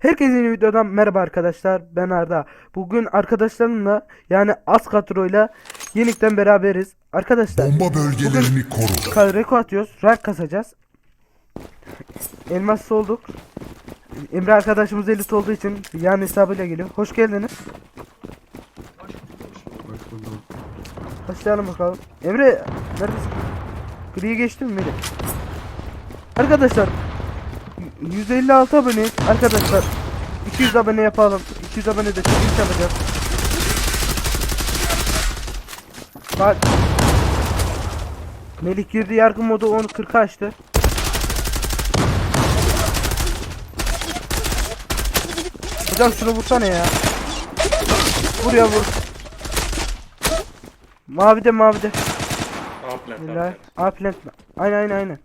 Herkese yeni videodan merhaba arkadaşlar. Ben Arda. Bugün arkadaşlarımla yani az kadroyla yenikten beraberiz. Arkadaşlar Bomba bölgelerini koru. reko atıyoruz. Rank kasacağız. Elmas olduk. Emre arkadaşımız elit olduğu için yan hesabıyla geliyor. Hoş geldiniz. Başlayalım bakalım. Emre neredesin? Gri'yi geçtin mi Melih? Arkadaşlar 156 aboneyiz. Arkadaşlar 200 abone yapalım. 200 abone de çekiliş yapacağız. Bak Melih girdi yargı modu 10 40 açtı. Hocam şunu vursana ya. Buraya vur. Mavide mavide. Outlet, Helal. outlet. A plant mi? Aynen aynen aynen.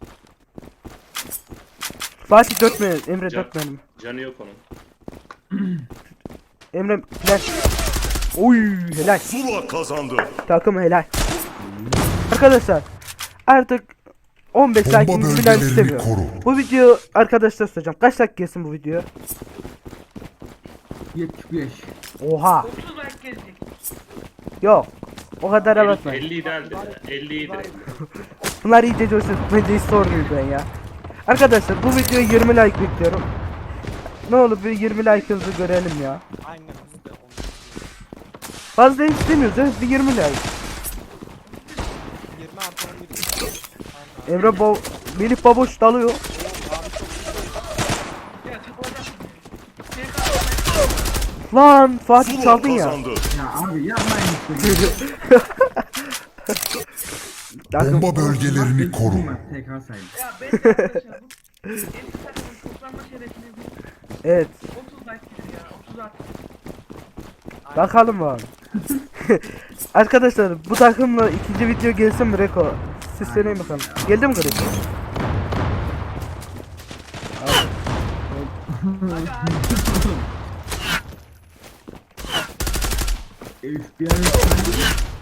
Fatih dörtme Emre Can-. Canı yok onun. Emre plant. Oy helal. Zula kazandı. Takım helal. Arkadaşlar artık 15 Bomba like falan bölgelerini istemiyorum. koru. Bu video arkadaşlar soracağım. Kaç dakika gelsin bu video? 75. Oha. 30 like gelecek. Yok. O kadar 50, abartmayın. 50 idealdir ya. 50 iyidir. Bunlar iyice coşsun. Bence hiç sormayayım ben ya. Arkadaşlar bu videoya 20 like bekliyorum. Ne olur bir 20 like'ınızı görelim ya. Aynen biz de onu. Fazla istemiyoruz ya. Bir 20 like. 20 artı 11. Aynen. Emre bo Melih baboş dalıyor. Lan Fatih çaldın ya. Ya abi yapmayın Bomba bölgelerini koru. Ya ben takımın toplanma şerefine bir Evet. 30 like gelir ya. 30 artı. Bakalım abi. Arkadaşlar bu takımla ikinci video gelsin mi Reko? Siz söyleyin bakalım. Geldi mi Grip? FBI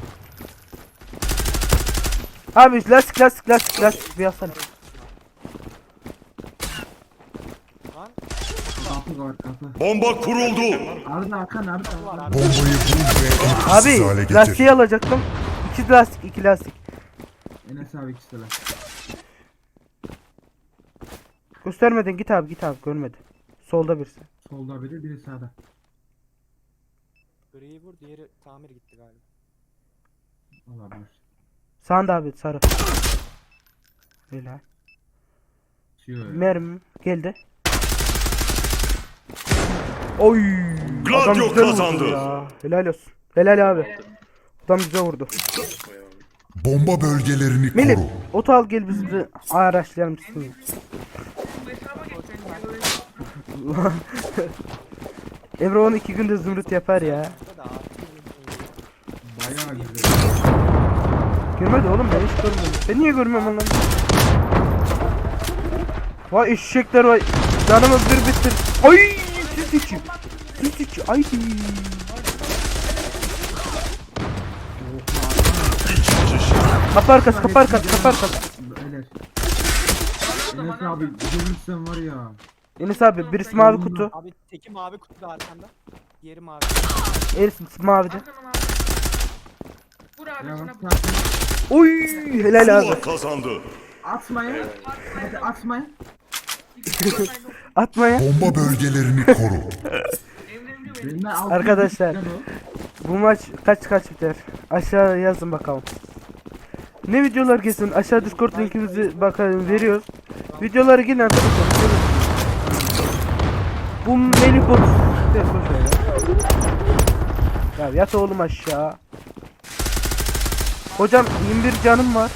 Abi lastik lastik lastik lastik bir kapı var kapı. Bomba kuruldu. Arda Hakan Arda. Arda. Bombayı bul ve etkisiz hale Abi getir. lastiği alacaktım. İki lastik iki lastik. Enes abi ikisi de. Göstermedin git abi git abi görmedi. Solda birisi. Solda biri biri sağda. griyi vur diğeri tamir gitti galiba. Olabilir. Sağında abi sarı. Helal. Şöyle. Mermi geldi. Oy. Gladio Adam güzel vurdu kazandı. ya. Helal olsun. Helal abi. Adam güzel vurdu. Bomba bölgelerini Melih, koru. oto al gel biz bir araçlayalım sizi. Emre onu iki günde zümrüt yapar ya. Burada da artı 20 Bayağı güzel. Görmedi oğlum ben hiç görmedim. Ben niye görmüyorum onları? Vay eşekler vay. Canımı bir bitir. Ay süt içi. Süt içi. Ay. Kapı arkası kapı arkası kapı arkası. Enes abi görürsen var ya. Enes abi birisi mavi kutu. Abi teki mavi kutuda arkanda. Diğeri mavi. Enes mavide. Arkanım abi. Vur abi Ya bak. Oy helal abi. Zula kazandı. Atmayın. Hadi atmayın. Atma ya. Bomba bölgelerini koru. Emre biliyor beni. Benden altı Arkadaşlar. Bu maç kaç kaç biter? Aşağı yazın bakalım. Ne videolar gelsin? Aşağı Discord linkimizi bakalım veriyoruz. Videoları gelin arkadaşlar. Bu Melih bot. Ya yat oğlum aşağı. Hocam 21 canım var.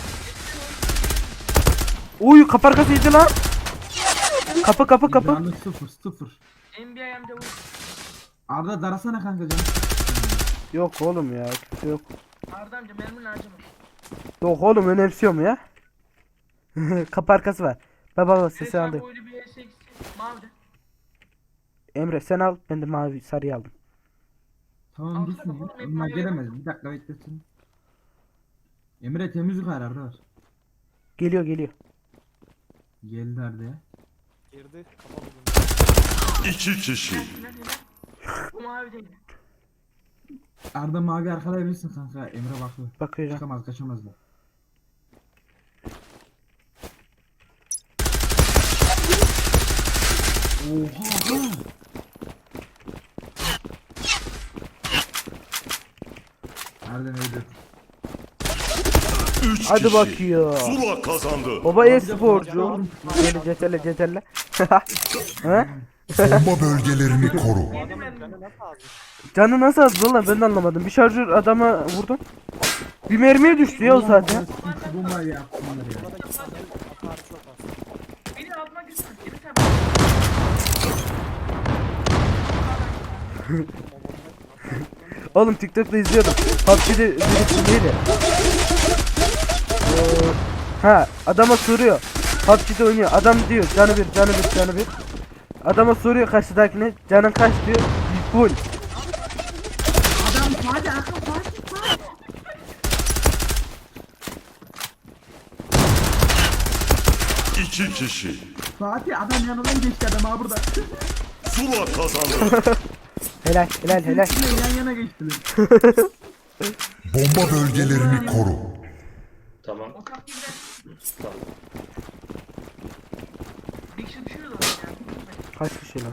Uy kapı arkası yedi lan. Kapı kapı kapı. Canı sıfır sıfır. NBA'mde vur. Arda darasana kanka canım. Yok oğlum ya. kimse Yok. Arda amca mermin harcama. Yok oğlum önemsiyorum ya. kapı arkası var. Baba baba sesi Esra aldım. boylu bir S8. Mavi de. Emre sen al ben de mavi sarıyı aldım. Tamam hep Bunlar mavi gelemez. Bir dakika bekletin. Emre temiz yukarı Arda var. Geliyor geliyor. Geldi ya. Girdi kapalı bunu. İki kişi. Bu mavi değil. Arda mavi arkalayabilirsin kanka. Emre bakıyor. Bakıyorum. Çıkamaz kaçamazlar. Oha! Arda neydi? Üç Hadi kişi. bakıyor. Zula kazandı. Baba e-sporcu. Gel cetele. ha? Bomba bölgelerini koru. Canı nasıl az valla ben de anlamadım. Bir şarjör adama vurdum. Bir mermiye düştü ya o zaten. Ya. Oğlum TikTok'ta izliyordum. PUBG'de birisi neydi? Ee, ha adama soruyor. PUBG'de oynuyor. Adam diyor canı bir canı bir canı bir. Adama soruyor karşıdakine canın kaç diyor. Full. Adam Fatih Fatih. İki kişi. Fatih adam yanından geçti adam ha burada. Zula kazandı. Helal helal helal. Yan yana geçtiler. Bomba bölgelerini koru. Tamam. O takdirde Tamam. Bir kişi düşüyordu oraya yani. Kaç kişi lan?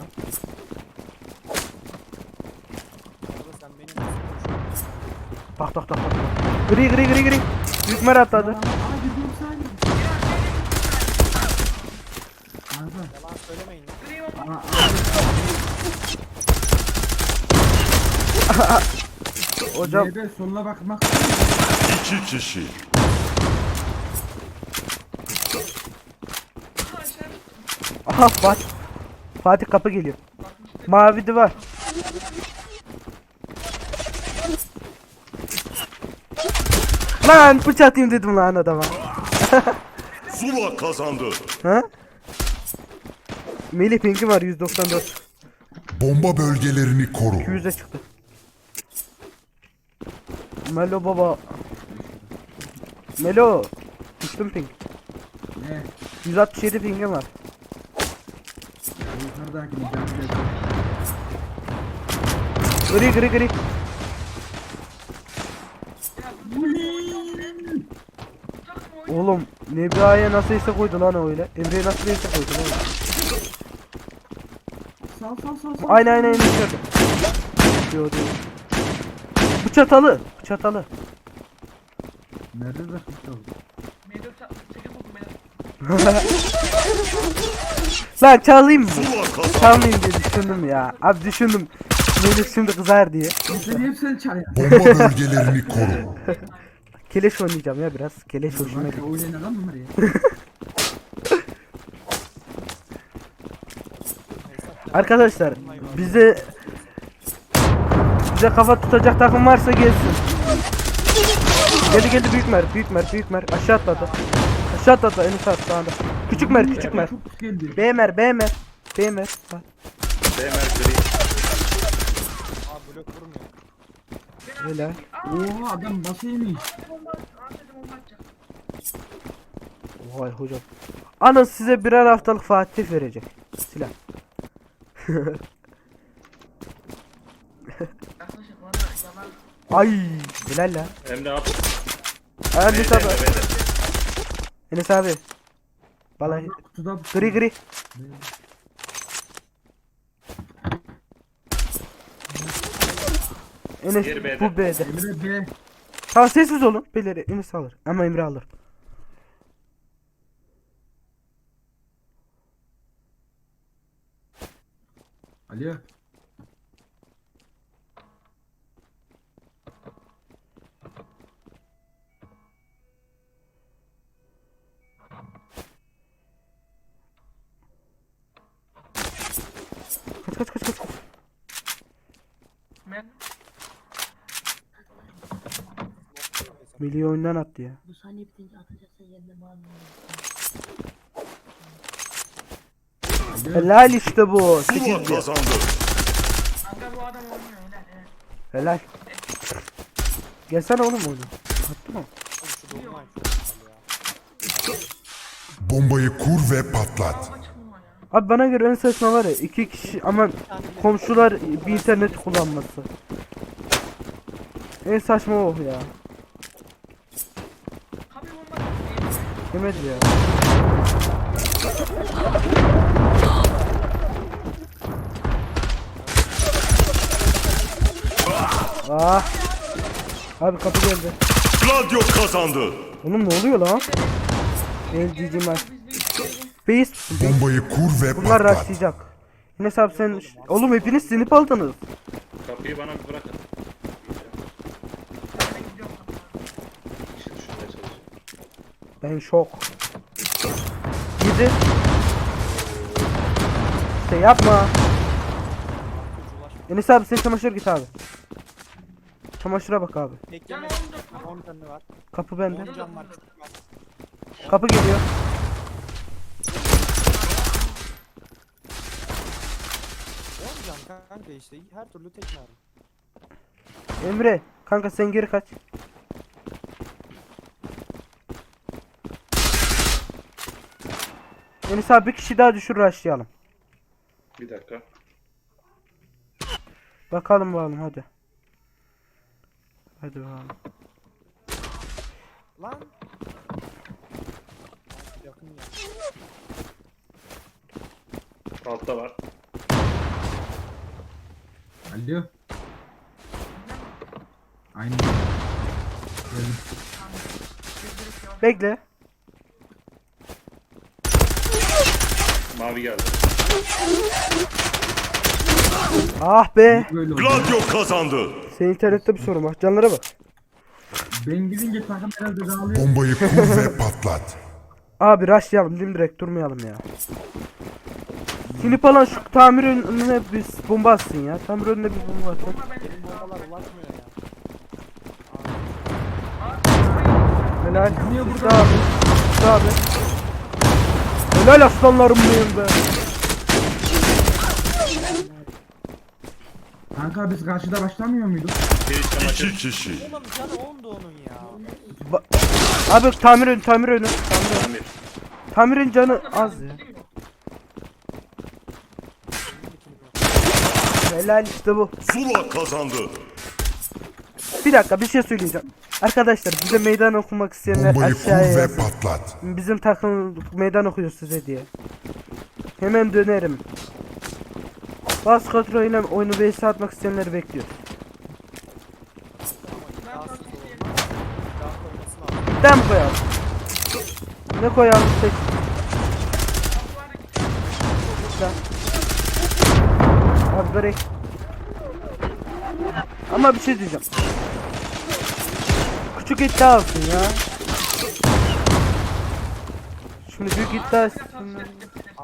Arda sen beni nasıl koşuyorsun? Bak bak bak bak. Gri gri gri gri. Büyük mer atladı. Aa gidiyorum saniye. Kanka. Yalan söylemeyin. Aa, Hocam B'de soluna bakmak. İki kişi. Aha Fatih. Fatih kapı geliyor. Mavi duvar. Lan bıçak atayım dedim lan adama. Zula kazandı. Ha? Melih pinki var 194. Bomba bölgelerini koru. 200'e çıktı. Melo baba. Melo. Düştüm ping. Ne? 167 pingim var. Yukarıdaki bir canı geldi. Gri gri gri. Oğlum Nebia'ya nasıl ise koydu lan öyle. Emre'ye nasıl ise koydu lan. Sal sal sal sal. Aynen aynen aynen içeride. Diyor diyor. Bu çatalı. Bu çatalı. Nerede de kısa Meydan çekip buldum beni. Lan çalayım mı? Çalmayayım diye düşündüm ya. Abi düşündüm. Melih şimdi kızar diye. Sen hepsini çal ya. Bomba bölgelerini koru. Keleş oynayacağım ya biraz. Keleş hoşuma gidiyor. oynayan adam ya. Arkadaşlar bize bize kafa tutacak takım varsa gelsin. Geldi geldi büyük mer, büyük mer, büyük mer. Aşağı atladı. Aşağı atladı en sağ sağında. Küçük mer, küçük mer. Çok geldi. B mer, B mer. B mer. Bak. Demer gri. Aa blok vurmuyor. Öyle. Oha adam bomba atacak. Vay hocam. Alın size birer haftalık Fatih verecek. Silah. Ay, helal lan. Emre at. Abi. B'de. Enes abi. Vallahi Kutuda gri gri. Enes B'de. bu B'de. Emre B. Tamam sessiz olun. Beyleri Enes alır. Ama Emre alır. Alo. Kaç kaç kaç kaç. kaç. Ben Milli oyundan attı ya. Bu saniye bitince atacaksın yerine bağlı. Helal işte bu. 8 Zula diyor. kazandı. kanka bu adam oynuyor helal helal. Helal. Gelsene oğlum oyunu. Attı mı? Bombayı kur ve patlat. Bomba çıkmıyor ya. Abi bana göre en saçma var ya iki kişi ama komşular bir internet kullanması. En saçma o ya. Kapı bomba. Yemedi ya. Ah. Abi kapı geldi. Gladio kazandı. Oğlum ne oluyor lan? LGG maç. Base Bombayı kur ve bunlar patlat. rushlayacak. Yine abi sen oğlum hepiniz sinip aldınız. Kapıyı bana bir bırakın. Ben şok. Gidi. Şey yapma. Enes abi sen çamaşır git abi. Çamaşıra bak abi. Bekleme. 14 var. 10 tane var. Kapı bende. 10 can var. Kapı geliyor. Kanka işte her türlü tek mermi. Emre kanka sen geri kaç. Enes abi bir kişi daha düşür rushlayalım. Bir dakika. Bakalım bakalım hadi. Hadi bakalım. Lan. Yakın ya. Altta var. Alo. Aynı. Bekle. Mavi geldi. Ah be. Böyle oldu. Gladio kazandı. Senin internette bir sorun var. Canlara bak. Ben gidince takım herhalde dağılıyor. Bombayı kur ve patlat. Abi rushlayalım değil mi direkt durmayalım ya. Sinip alan şu tamir önüne bir bomba atsın ya. Tamir önüne bir bomba atsın. Bomba bende. Benim bombalar ulaşmıyor ya. Helal. Üstü abi. Üstü abi. Helal aslanlarım benim be. Kanka biz karşıda başlamıyor muyduk? İki kişi. Oğlum canı 10'du onun ya. Abi tamir önü tamir önü. Tamir önü. Tamir. Tamirin canı az ya. Helal işte bu. Zula kazandı. Bir dakika bir şey söyleyeceğim. Arkadaşlar bize meydan okumak isteyenler Bombayı kur aşağıya ve yazın. patlat. Bizim takım meydan okuyor size diye. Hemen dönerim. Bas kontrol ile oyunu vs atmak isteyenleri bekliyor. Dem koyalım. Ne koyalım. Güzel. Abi börek. Ama bir şey diyeceğim. Küçük iddia olsun ya. Şimdi büyük iddia üstünden-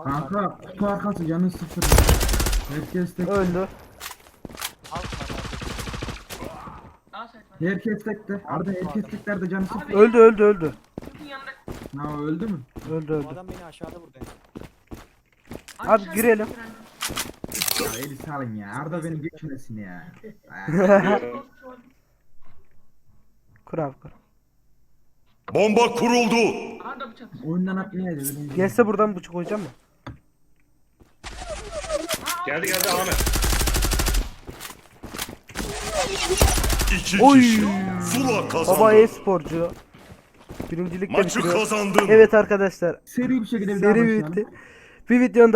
Kanka kutu arkası canı sıfır. Herkes tek. öldü. Herkes tekte. Arda herkes teklerde canı sıfır. Öldü öldü öldü. Ha öldü mü? Öldü öldü. adam beni aşağıda vurdu. Abi girelim. Ya eli salın ya. Arda beni geçmesin ya. Kur abi kur. Bomba kuruldu. Arda bıçak. Oyundan atmaya dedim. Gelse buradan bıçak koyacağım mı? Geldi geldi Ahmet. İki Oy. kişi. Kazandı. Baba e-sporcu. Birincilikle Maçı bitiriyor. kazandın. Evet arkadaşlar. Seri bir şekilde bir daha Seri başlayalım. bitti. Bir videonun